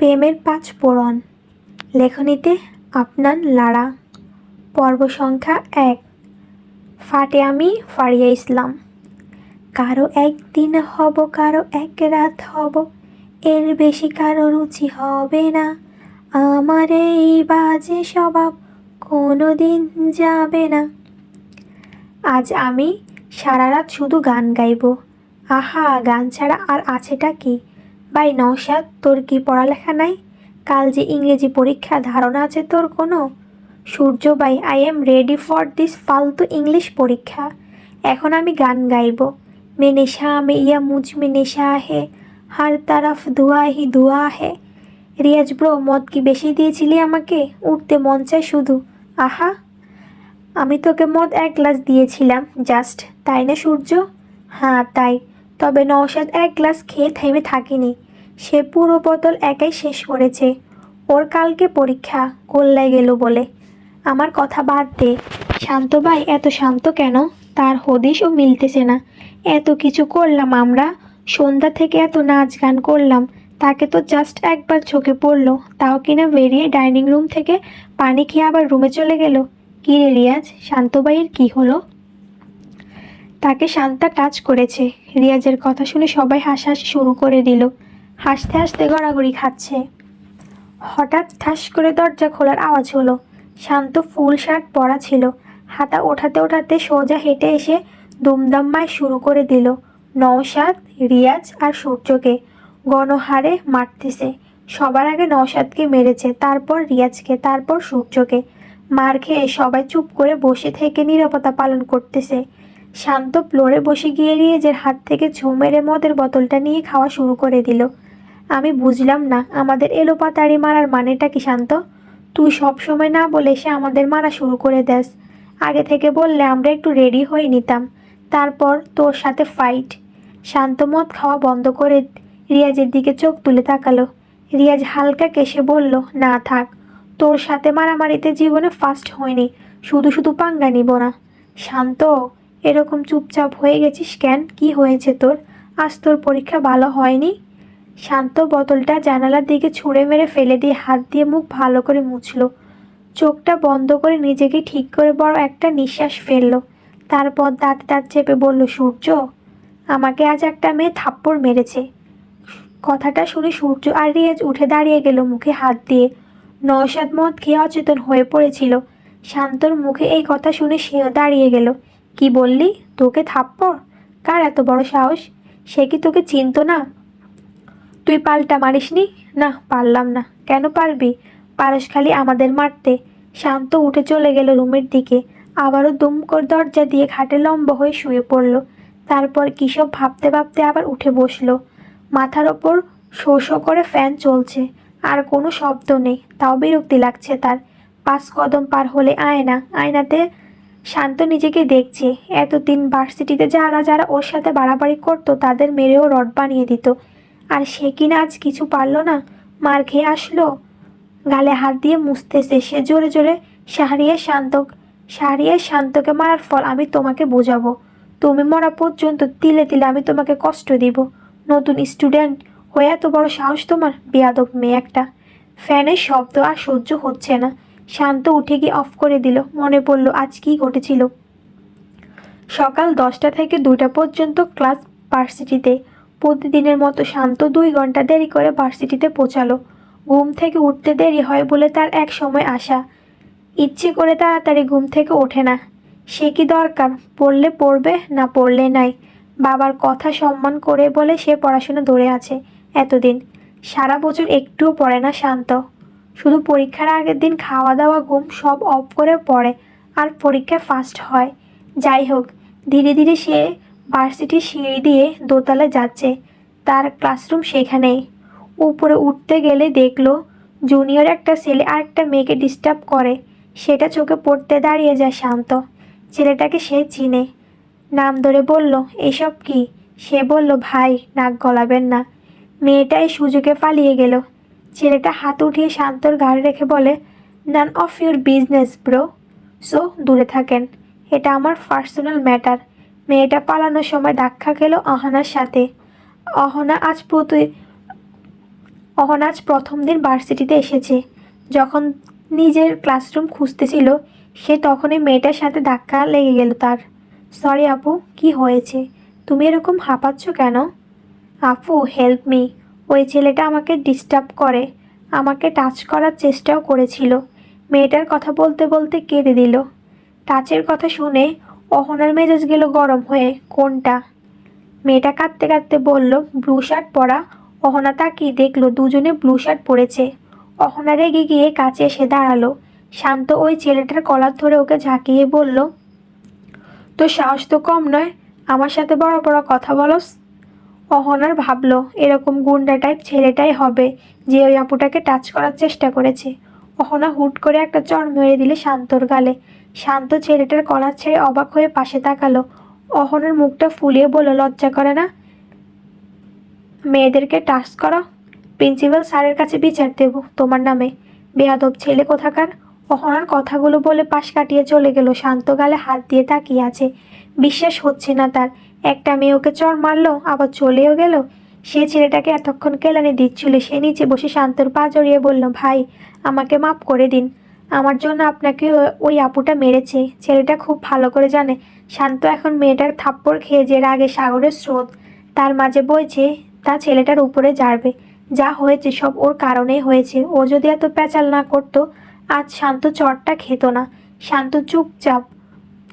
প্রেমের পাঁচ পোড়ন লেখনীতে আপনার লাড়া পর্ব সংখ্যা এক। ফাটে আমি ফারিয়া ইসলাম। কারও একদিন হব, কারও এক রাত হব। এর বেশি কারও রুচি হবে না। আমার এই বাজে স্বভাব কোনো দিন যাবে না। আজ আমি সারা রাত শুধু গান গাইব। আহা, গান ছাড়া আর আছেটা কি? বাই নৌসাদ তোর কি পড়ালেখা নাই? কাল যে ইংরেজি পরীক্ষা, ধারণা আছে তোর কোনো? Surya bye I am ready for this ফালতু ইংলিশ পরীক্ষা। এখন আমি গান গাইব। মে শাহ মে ইয়া মুজ মে নেশা হে। হর তরফ, ধুয়া হি ধুয়া হে। রিয়াজ ব্রো, মদ কি বেশি দিয়েছিলি আমাকে? উঠতে মন চায় শুধু। আহা। আমি তোকে মদ এক গ্লাস দিয়েছিলাম, জাস্ট। তাই না সূর্য? হ্যাঁ তাই। তবে নৌসাদ এক গ্লাস খেয়ে থেমে থাকিনি। সে পুরো বোতল একাই শেষ করেছে। ওর কালকে পরীক্ষা কল্যায় গেল বলে। আমার কথা বাদ দে। শান্ত ভাই, এত শান্ত কেন? তার হদিশও মিলতেছে না। এত কিছু করলাম আমরা। সন্ধ্যা থেকে এত নাচ গান করলাম। তাকে তো জাস্ট একবার চোখে পড়ল। তাও কিনা বেরিয়ে ডাইনিং রুম থেকে পানি খেয়ে আবার রুমে চলে গেল? কী রে রিয়াজ? শান্তবাইয়ের কী হলো? তাকে শান্তা টাচ করেছে। রিয়াজের কথা শুনে সবাই হাসাহাসি শুরু করে দিল। হাসতে হাসতে গড়াগড়ি খাচ্ছে। হঠাৎ ঠাস করে দরজা খোলার আওয়াজ হলো। শান্ত ফুল শার্ট পরা ছিল। হাতা ওঠাতে ওঠাতে সোজা হেঁটে এসে দুমদাম্মায় শুরু করে দিল। নওশাদ, রিয়াজ আর সূর্যকে গণহারে মারতেছে। সবার আগে নওশাদকে মেরেছে, তারপর রিয়াজকে, তারপর সূর্যকে। মার খেয়ে সবাই চুপ করে বসে থেকে নিরাপত্তা পালন করতেছে। শান্ত ফ্লোরে বসে গিয়ে রিয়েজের হাত থেকে ছো মেরে মদের বোতলটা নিয়ে খাওয়া শুরু করে দিল। আমি বুঝলাম না, আমাদের এলোপাতাড়ি মারার মানেটা কি শান্ত? তুই সব সময় না বলে সে আমাদের মারা শুরু করে দেস। আগে থেকে বললে আমরা একটু রেডি হয়ে নিতাম। তারপর তোর সাথে ফাইট। শান্ত মদ খাওয়া বন্ধ করে রিয়াজের দিকে চোখ তুলে তাকালো। রিয়াজ হালকা কেসে বলল, না থাক, তোর সাথে মারামারিতে জীবনে ফার্স্ট হয়নি শুধু শুধু পাঙ্গা নিব না। শান্ত এরকম চুপচাপ হয়ে গেছিস কেন? কি হয়েছে তোর? আজ তোর পরীক্ষা ভালো হয়নি? শান্ত বোতলটা জানালার দিকে ছুঁড়ে মেরে ফেলে দিয়ে হাত দিয়ে মুখ ভালো করে মুছল। চোখটা বন্ধ করে নিজেকে ঠিক করে বড় একটা নিঃশ্বাস ফেলল। তারপর দাঁত দাঁত চেপে বলল, সূর্য, আমাকে আজ একটা মেয়ে থাপ্পড় মেরেছে। কথাটা শুনে সূর্য আর রিয়াজ উঠে দাঁড়িয়ে গেল মুখে হাত দিয়ে। নৌসাদ মদ খেয়ে অচেতন হয়ে পড়েছিল। শান্তর মুখে এই কথা শুনে সেও দাঁড়িয়ে গেল। কি বললি? তোকে থাপ্পড়? কার এত বড় সাহস? সে কি তোকে চিনতো না? তুই পাল্টা মারিসনি? না, পারলাম না। কেন পারবি? পারস খালি আমাদের মারতে। শান্ত উঠে চলে গেল রুমের দিকে। আবারও দুম করে দরজা দিয়ে খাটে লম্ব হয়ে শুয়ে পড়ল। তারপর কিসব ভাবতে ভাবতে আবার উঠে বসল। মাথার ওপর শো শো করে ফ্যান চলছে। আর কোনো শব্দ নেই। তাও বিরক্তি লাগছে তার। পাঁচ কদম পার হলে আয়না। আয়নাতে শান্ত নিজেকে দেখছে। এতদিন ভার্সিটিতে যারা যারা ওর সাথে বাড়াবাড়ি করতো, তাদের মেরেও রড বানিয়ে দিত। আর সে কিনা আজ কিছু পারল না, মার খেয়ে আসলো। গালে হাত দিয়ে মুছতেছে, সে জোরে জোরে শাহরিয়া শান্ত শাহরিয়া শান্তকে মারার ফল আমি তোমাকে বোঝাবো। তুমি মরা পর্যন্ত তিলে তিলে আমি তোমাকে কষ্ট দিব। নতুন স্টুডেন্ট হয়ে এত বড় সাহস তোমার? বেয়াদব মেয়ে একটা। ফ্যানের শব্দ আর সহ্য হচ্ছে না। শান্ত উঠে গিয়ে অফ করে দিল। মনে পড়ল, আজ কী ঘটেছিল? সকাল দশটা থেকে দুটা পর্যন্ত ক্লাস ভার্সিটিতে। প্রতিদিনের মতো শান্ত দুই ঘণ্টা দেরি করে ভার্সিটিতে পৌঁছালো। ঘুম থেকে উঠতে দেরি হয় বলে তার এক সময় আসা ইচ্ছে করে তাড়াতাড়ি ঘুম থেকে ওঠে না। সে কি দরকার? পড়লে পড়বে না পড়লে নাই? বাবার কথা সম্মান করে বলে সে পড়াশোনা ধরে আছে এতদিন। সারা বছর একটুও পড়ে না শান্ত। শুধু পরীক্ষার আগের দিন খাওয়া দাওয়া ঘুম সব অফ করে পড়ে আর পরীক্ষায় ফার্স্ট হয়। যাই হোক, ধীরে ধীরে সে ভার্সিটির সিঁড়ি দিয়ে দোতলায় যাচ্ছে। তার ক্লাসরুম সেখানেই। উপরে উঠতে গেলে দেখল জুনিয়র একটা ছেলে আর একটা মেয়েকে ডিস্টার্ব করে। সেটা চোখে পড়তে দাঁড়িয়ে যায় শান্ত। ছেলেটাকে সে চিনে। নাম ধরে বলল, এসব কি? সে বলল, ভাই, নাক গলাবেন না। মেয়েটা এই সুযোগে পালিয়ে গেল। ছেলেটা হাত উঠিয়ে শান্তর ঘাড়ে রেখে বলে none of your business bro so দূরে থাকেন। এটা আমার পার্সোনাল ম্যাটার মেয়েটা পালানোর সময় ধাক্কা খেলো অহনার সাথে। অহনা আজ প্রতি, অহনা আজ প্রথম দিন ভার্সিটিতে এসেছে। যখন নিজের ক্লাসরুম খুঁজতেছিল, সে তখনই মেয়েটার সাথে ধাক্কা লেগে গেল তার। সরি আপু, কি হয়েছে? তুমি এরকম হাঁপাচ্ছ কেন? আপু হেল্প মি ওই ছেলেটা আমাকে ডিস্টার্ব করে, আমাকে টাচ করার চেষ্টাও করেছিল। মেয়েটার কথা বলতে বলতে কেঁদে দিল। টাচের কথা শুনে অহনার মেজাজ গেল গরম হয়ে, কোনটা? মেয়েটা কাঁদতে কাঁদতে বলল, ব্লু শার্ট পরা। অহনা তাকিয়ে দেখল দুজনে ব্লু শার্ট পরেছে। অহনা রেগে গিয়ে কাছে এসে দাঁড়াল। শান্ত ওই ছেলেটার কলার ধরে ওকে ঝাঁকিয়ে বলল তো সাহস তো কম নয়। আমার সাথে বড় বড় কথা বলস। অহনার ভাবলো, এরকম গুন্ডা টাইপ ছেলেটাই হবে যে ওই আপুটাকে টাচ করার চেষ্টা করেছে। অহনা হুট করে একটা চর মেরে দিলে শান্তর গালে। শান্ত ছেলেটার কলার ছেড়ে অবাক হয়ে পাশে তাকালো। অহনার মুখটা ফুলিয়ে বলল, লজ্জা করে না? মেয়েদেরকে টাচ করো প্রিন্সিপাল স্যারের কাছে বিচার দেব তোমার নামে। বেয়াদব ছেলে কোথাকার? অহনার কথাগুলো বলে পাশ কাটিয়ে চলে গেল। শান্ত গালে হাত দিয়ে তাকিয়ে আছে। বিশ্বাস হচ্ছে না তার। একটা মেয়ে ওকে চড় মারলো, আবার চলেও গেল। সে ছেলেটাকে এতক্ষণ কেলানি দিচ্ছিল, সে নিচে বসে শান্তর পা জড়িয়ে বলল, ভাই, আমাকে মাফ করে দিন। আমার জন্য আপনাকে ওই আপুটা মেরেছে। ছেলেটা খুব ভালো করে জানে। শান্ত এখন মেয়েটার থাপ্পড় খেয়ে যে রাগে সাগরের স্রোত, তার মাঝে বইছে, তা ছেলেটার উপরে যাবে যা হয়েছে সব ওর কারণেই হয়েছে। ও যদি এত প্যাচাল না করতো, আজ শান্ত চটটা খেত না। শান্ত চুপচাপ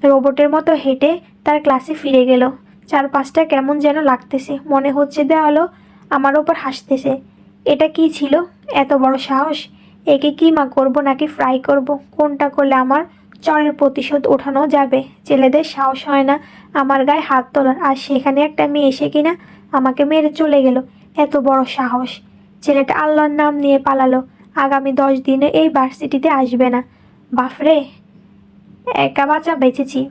রোবটের মতো হেঁটে তার ক্লাসে ফিরে গেল। চারপাশটা কেমন যেন লাগতেছে। মনে হচ্ছে দেওয়ালো আমার ওপর হাসতেছে। এটা কি ছিল? এত বড় সাহস? একে কি মা করব নাকি ফ্রাই করব? কোনটা করলে আমার চরের প্রতিশোধ ওঠানো যাবে? ছেলেদের সাহস হয় না আমার গায়ে হাত তোলার। আর সেখানে একটা মেয়ে এসে কিনা আমাকে মেরে চলে গেল। এত বড় সাহস। ছেলেটা আল্লাহর নাম নিয়ে পালালো। আগামী দশ দিনে এই ভার্সিটিতে আসবে না। বাফরে, একা বাচ্চা বেঁচেছি।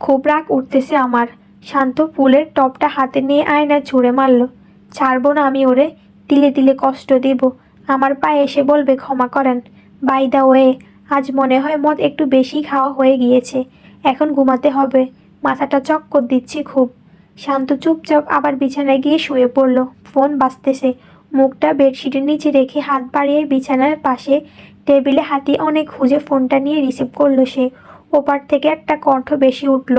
খুব রাগ উঠতেছে আমার। শান্ত ফুলের টপটা হাতে নিয়ে আয়না ছুঁড়ে মারলো। ছাড়বো না আমি ওরে দিলে দিলে কষ্ট দিব। আমার পায়ে এসে বলবে, ক্ষমা করেন। বাই দা ওয়ে, আজ মনে হয় মদ একটু বেশি খাওয়া হয়ে গিয়েছে। এখন ঘুমাতে হবে। মাথাটা চক্কর দিচ্ছি খুব। শান্ত চুপচাপ আবার বিছানায় গিয়ে শুয়ে পড়ল। ফোন বাজতেছে। মুখটা বেডশিটের নিচে রেখে হাত বাড়িয়ে বিছানার পাশে টেবিলে হাতি অনেক খুঁজে ফোনটা নিয়ে রিসিভ করল সে। ওপার থেকে একটা কণ্ঠ বেশি উঠল।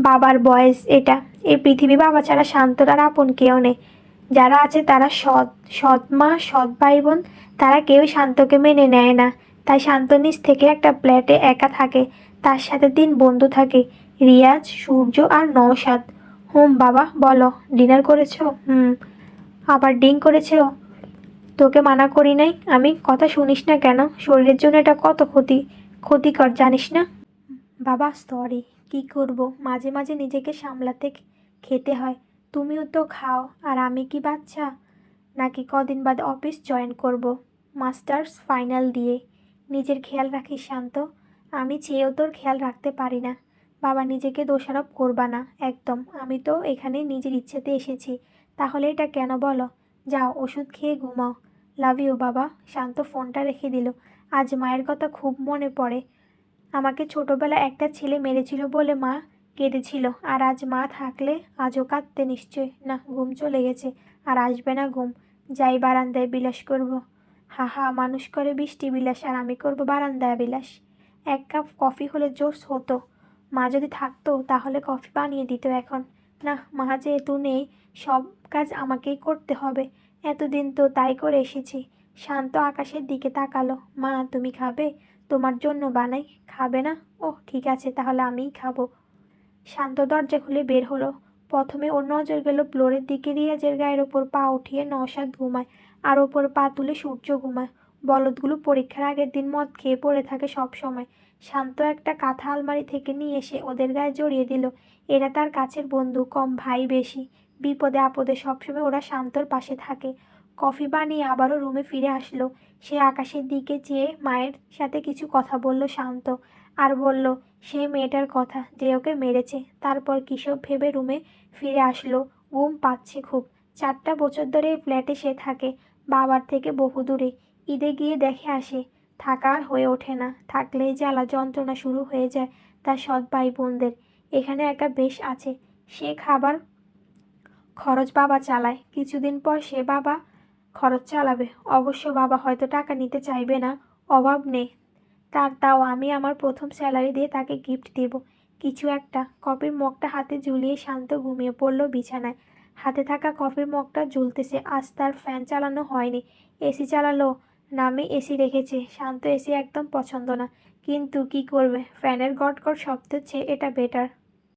বাবার বয়স এটা। এই পৃথিবী বাবা ছাড়া শান্তর আর আপন কেউ নেই। যারা আছে তারা সৎ সৎ মা, সৎ ভাই বোন তারা কেউ শান্তকে মেনে নেয় না। তাই শান্ত নিজ থেকে একটা প্ল্যাটে একা থাকে, তার সাথে তিন বন্ধু থাকে, রিয়াজ, সূর্য আর নওশাদ। হুম বাবা, বলো, ডিনার করেছ? হুম। আবার ডিং করেছ? তোকে মানা করি নাই? আমি কথা শুনিস না কেন? শরীরের জন্য এটা কত ক্ষতি, ক্ষতিকর, জানিস না? বাবা সরি কি করব? মাঝে মাঝে নিজেকে সামলাতে খেতে হয়। তুমিও তো খাও, আর আমি কি বাচ্চা? নাকি কদিন বাদ অফিস জয়েন করব? মাস্টার্স ফাইনাল দিয়ে। নিজের খেয়াল রাখিস, শান্ত। আমি চেয়েও তোর খেয়াল রাখতে পারি না। বাবা নিজেকে দোষারোপ করবা না, একদম। আমি তো এখানে নিজের ইচ্ছেতে এসেছি। তাহলে এটা কেন বলো? যাও, ওষুধ খেয়ে ঘুমাও। লাভ ইউ বাবা। শান্ত ফোনটা রেখে দিল। আজ মায়ের কথা খুব মনে পড়ে। আমাকে ছোটবেলা একটা ছেলে মেরেছিল বলে মা কেঁদেছিল। আর আজ মা থাকলে আজও কাঁদতে নিশ্চয়। না, ঘুম চলে গেছে, আর আসবে না ঘুম। যাই বারান্দায় বিলাস করব। হা হা, মানুষ করে বৃষ্টি বিলাস, আর আমি করব বারান্দায় বিলাস। এক কাপ কফি হলে জোশ হতো। মা যদি থাকতো, তাহলে কফি বানিয়ে দিত এখন। না, মা যেহেতু নেই, সব কাজ আমাকেই করতে হবে। এতদিন তো তাই করে এসেছি। শান্ত আকাশের দিকে তাকালো। মা, তুমি খাবে? তোমার জন্য বানাই, খাবে না? ও ঠিক আছে, তাহলে আমিই খাব। শান্ত দরজা খুলে বের হলো। প্রথমে ওর নজর গেল ফ্লোরের দিকে রিয়াজের গায়ের ওপর পা উঠিয়ে নসাদ ঘুমায়, আর ওপর পা তুলে সূর্য ঘুমায়। বলদগুলো পরীক্ষার আগের দিন মদ খেয়ে পড়ে থাকে সব সময়। শান্ত একটা কাঁথা আলমারি থেকে নিয়ে এসে ওদের গায়ে জড়িয়ে দিল। এরা তার কাছের বন্ধু, কম ভাই, বেশি। বিপদে আপদে সবসময় ওরা শান্তর পাশে থাকে। কফি বানিয়ে আবারও রুমে ফিরে আসলো। সে আকাশের দিকে চেয়ে মায়ের সাথে কিছু কথা বলল শান্ত আর বলল, সে মেয়েটার কথা যে ওকে মেরেছে, তারপর কিসব ভেবে রুমে ফিরে আসলো? ঘুম পাচ্ছে খুব। চারটা বছর ধরে ফ্ল্যাটে সে থাকে, বাবার থেকে বহু দূরে। ঈদে গিয়ে দেখে আসে, থাকা আর হয়ে ওঠে না। থাকলেই জ্বালা, যন্ত্রণা শুরু হয়ে যায় তার সৎ ভাই বোনদের এখানে একা বেশ আছে। সে খাবার খরচ বাবা চালায়। কিছুদিন পর সে বাবা খরচ চালাবে। অবশ্য বাবা হয়তো টাকা নিতে চাইবে না। অভাব নেই। তার তাও আমি আমার প্রথম স্যালারি দিয়ে তাকে গিফট দেব। কিছু একটা। কফির মগটা হাতে ঝুলিয়ে শান্ত ঘুমিয়ে পড়ল বিছানায়। হাতে থাকা কফির মগটা ঝুলতেছে আজ তার ফ্যান চালানো হয়নি। এসি চালালো। নামে এসি রেখেছে। শান্ত এসি একদম পছন্দ না। কিন্তু কি করবে? ফ্যানের গট গটগট শব্দের চেয়ে এটা বেটার।